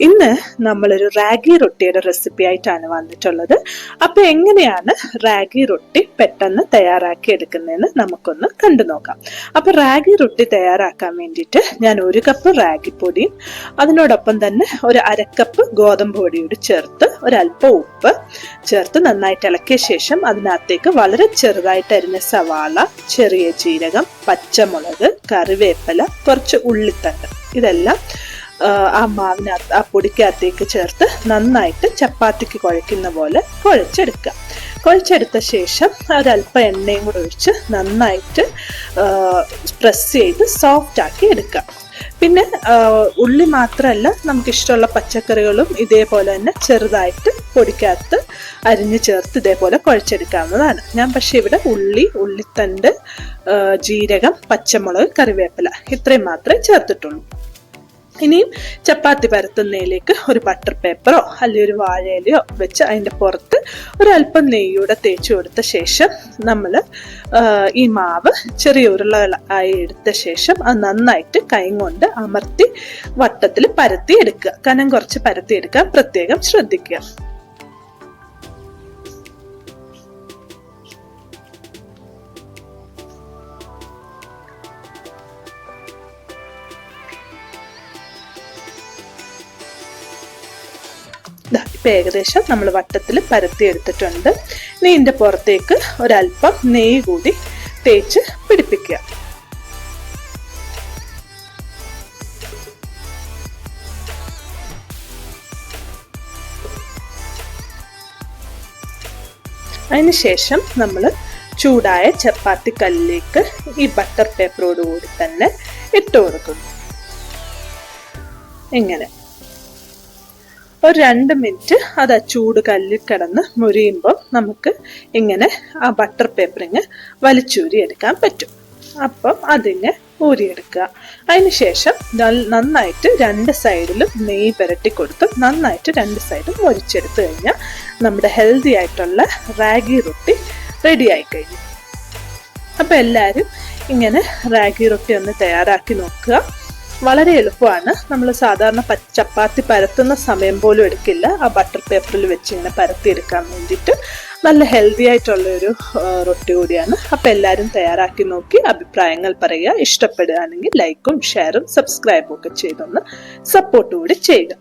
ഇന്ന് നമ്മളൊരു റാഗി റൊട്ടിയുടെ റെസിപ്പി ആയിട്ടാണ് വന്നിട്ടുള്ളത്. അപ്പൊ എങ്ങനെയാണ് റാഗി റൊട്ടി പെട്ടെന്ന് തയ്യാറാക്കി എടുക്കുന്നതെന്ന് നമുക്കൊന്ന് കണ്ടു നോക്കാം. അപ്പൊ റാഗി റൊട്ടി തയ്യാറാക്കാൻ വേണ്ടിയിട്ട് ഞാൻ ഒരു കപ്പ് റാഗി പൊടിയും അതിനോടൊപ്പം തന്നെ ഒരു അരക്കപ്പ് ഗോതമ്പ് പൊടിയോട് ചേർത്ത് ഒരല്പം ഉപ്പ് ചേർത്ത് നന്നായിട്ട് ഇളക്കിയ ശേഷം അതിനകത്തേക്ക് വളരെ ചെറുതായിട്ട് അരിഞ്ഞ സവാള ചെറിയ ജീരകം പച്ചമുളക് കറിവേപ്പില കുറച്ച് ഉള്ളിത്തണ്ട്. ഇതെല്ലാം ആ, മാവിനകത്ത് ആ പൊടിക്കകത്തേക്ക് ചേർത്ത് നന്നായിട്ട് ചപ്പാത്തിക്ക് കുഴയ്ക്കുന്ന പോലെ കുഴച്ചെടുക്കുക. കുഴച്ചെടുത്ത ശേഷം ഒരല്പം എണ്ണയും കൂടെ ഒഴിച്ച് നന്നായിട്ട് പ്രസ് ചെയ്ത് സോഫ്റ്റ് ആക്കി എടുക്കുക. പിന്നെ ഉള്ളി മാത്രമല്ല നമുക്കിഷ്ടമുള്ള പച്ചക്കറികളും ഇതേപോലെ തന്നെ ചെറുതായിട്ട് പൊടിക്കകത്ത് അരിഞ്ഞ് ചേർത്ത് ഇതേപോലെ കുഴച്ചെടുക്കാവുന്നതാണ്. ഞാൻ പക്ഷേ ഇവിടെ ഉള്ളി ഉള്ളിത്തണ്ട് ജീരകം പച്ചമുളക് കറിവേപ്പില ഇത്രയും മാത്രമേ ചേർത്തിട്ടുള്ളൂ. ഇനിയും ചപ്പാത്തി പരത്തുന്നതിലേക്ക് ഒരു ബട്ടർ പേപ്പറോ അല്ലെങ്കിൽ ഒരു വാഴയിലയോ വെച്ച് അതിന്റെ പുറത്ത് ഒരല്പം നെയ്യൂടെ തേച്ച് കൊടുത്ത ശേഷം നമ്മൾ ഈ മാവ് ചെറിയ ഉരുളകളായി എടുത്ത ശേഷം അത് നന്നായിട്ട് കൈ കൊണ്ട് അമർത്തി വട്ടത്തിൽ പരത്തി എടുക്കുക. കനം കുറച്ച് പരത്തി എടുക്കാൻ പ്രത്യേകം ശ്രദ്ധിക്കുക. ഇപ്പം ഏകദേശം നമ്മൾ വട്ടത്തിൽ പരത്തി എടുത്തിട്ടുണ്ട്. ഇനി ഇതിന്റെ പുറത്തേക്ക് ഒരല്പം നെയ്യ് കൂടി തേച്ച് പിടിപ്പിക്കുക. അതിനുശേഷം നമ്മൾ ചൂടായ ചപ്പാത്തി കല്ലിലേക്ക് ഈ ബട്ടർ പേപ്പറോട് കൂടി തന്നെ ഇട്ട് കൊടുക്കുന്നു. ഇങ്ങനെ. ഒരു രണ്ട് മിനിറ്റ് അത് ആ ചൂട് കല്ലിൽ കിടന്ന് മുരിയുമ്പോൾ നമുക്ക് ഇങ്ങനെ ആ ബട്ടർ പേപ്പറിങ് വലിച്ചൂരി എടുക്കാൻ പറ്റും. അപ്പം അതിനെ ഊരിയെടുക്കുക. അതിനുശേഷം നന്നായിട്ട് രണ്ട് സൈഡിലും നെയ്യ് പുരട്ടി കൊടുത്ത് നന്നായിട്ട് രണ്ട് സൈഡും മുരിച്ചെടുത്തു കഴിഞ്ഞാൽ നമ്മുടെ ഹെൽത്തി ആയിട്ടുള്ള റാഗി റൊട്ടി റെഡി ആയി കഴിഞ്ഞു. അപ്പം എല്ലാവരും ഇങ്ങനെ റാഗി റൊട്ടി ഒന്ന് തയ്യാറാക്കി നോക്കുക. വളരെ എളുപ്പമാണ്. നമ്മൾ സാധാരണ ചപ്പാത്തി പരത്തുന്ന സമയം പോലും എടുക്കില്ല. ആ ബട്ടർ പേപ്പറിൽ വെച്ച് ഇങ്ങനെ പരത്തി എടുക്കാൻ വേണ്ടിയിട്ട് നല്ല ഹെൽത്തി ആയിട്ടുള്ള ഒരു റൊട്ടി കൂടിയാണ്. അപ്പം എല്ലാവരും തയ്യാറാക്കി നോക്കി അഭിപ്രായങ്ങൾ പറയുക. ഇഷ്ടപ്പെടുകയാണെങ്കിൽ ലൈക്കും ഷെയറും സബ്സ്ക്രൈബും ഒക്കെ ചെയ്തൊന്ന് സപ്പോർട്ട് കൂടി ചെയ്യുക.